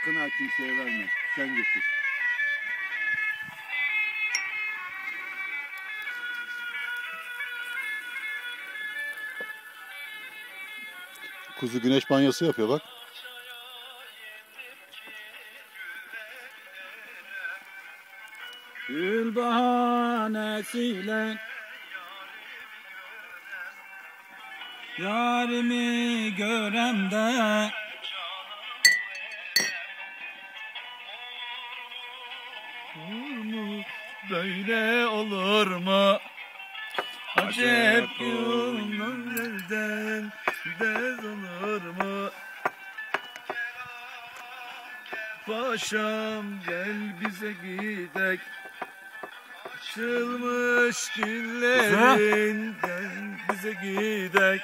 hakkını kimseye verme. Sen getir. Kuzu güneş banyosu yapıyor bak. Gül bahanesiyle Yarimi göremde Olur mu? Böyle olur mu? Acep yollardan dez olur mu? Paşam gel bize gidek Açılmış günlerin gel bize gidek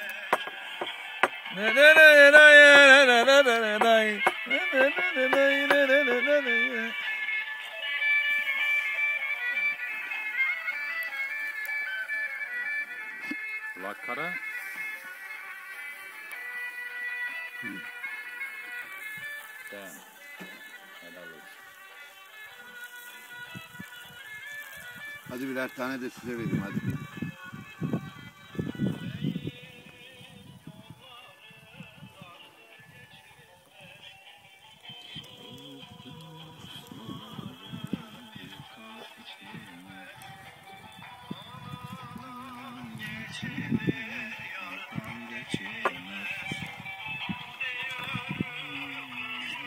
Ne ne ne ne ne ne ne ne ne ne Ne ne ne ne ne Lakara. Tamam. Helal olsun. Hadi birer tane de size vereyim hadi.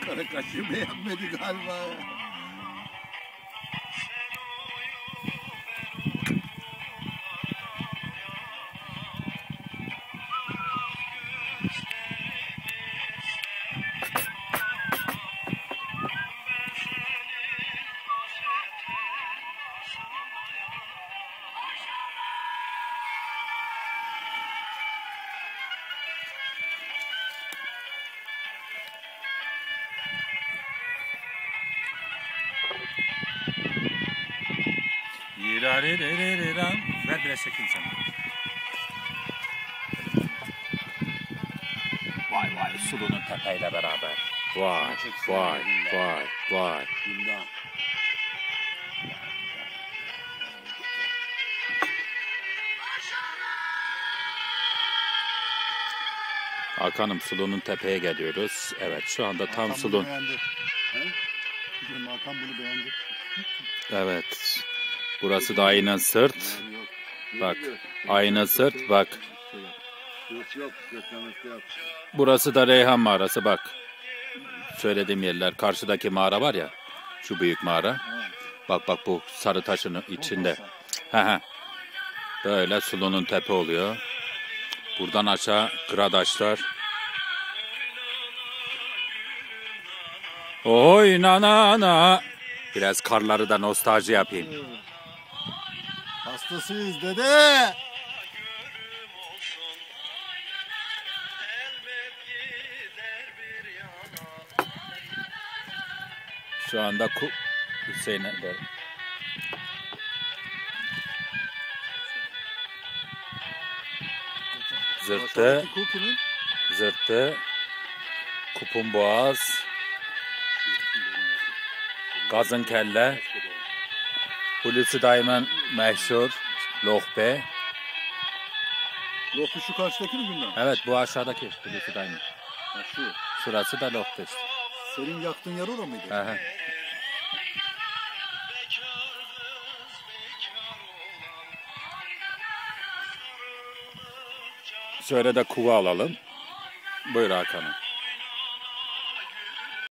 Kara kaşığı beğenmedi galiba. Ver. Vay vay Sulu'nun tepeyle beraber. Vay vay vay vay. Bundan. Hakan'ım Sulu'nun tepeye geliyoruz. Evet şu anda tam Hakan. Evet. Burası da aynen sırt. Bak, ayna sırt, bak. Burası da Reyhan mağarası bak. Söylediğim yerler. Karşıdaki mağara var ya. Şu büyük mağara. Bak bak bu sarı taşın içinde. Böyle Sulu'nun tepe oluyor. Buradan aşağı Kıradaşlar. Oy na na na. Biraz karları da nostalji yapayım. Hastasıyız dede. Şu anda ku Hüseyin'e de- Zırttı, zırttı, kupun boğaz, gazın kelle, Hulusi Dayım'ın meşhur lohbe. Lopu şu karşıdaki mi günden? Evet bu aşağıdaki Hulusi Dayım'ın. Ha, şu. Şurası da lohbe işte. Senin yaktığın yer orada mıydı? Aha. Şöyle de kuva alalım. Buyur Hakan'ım.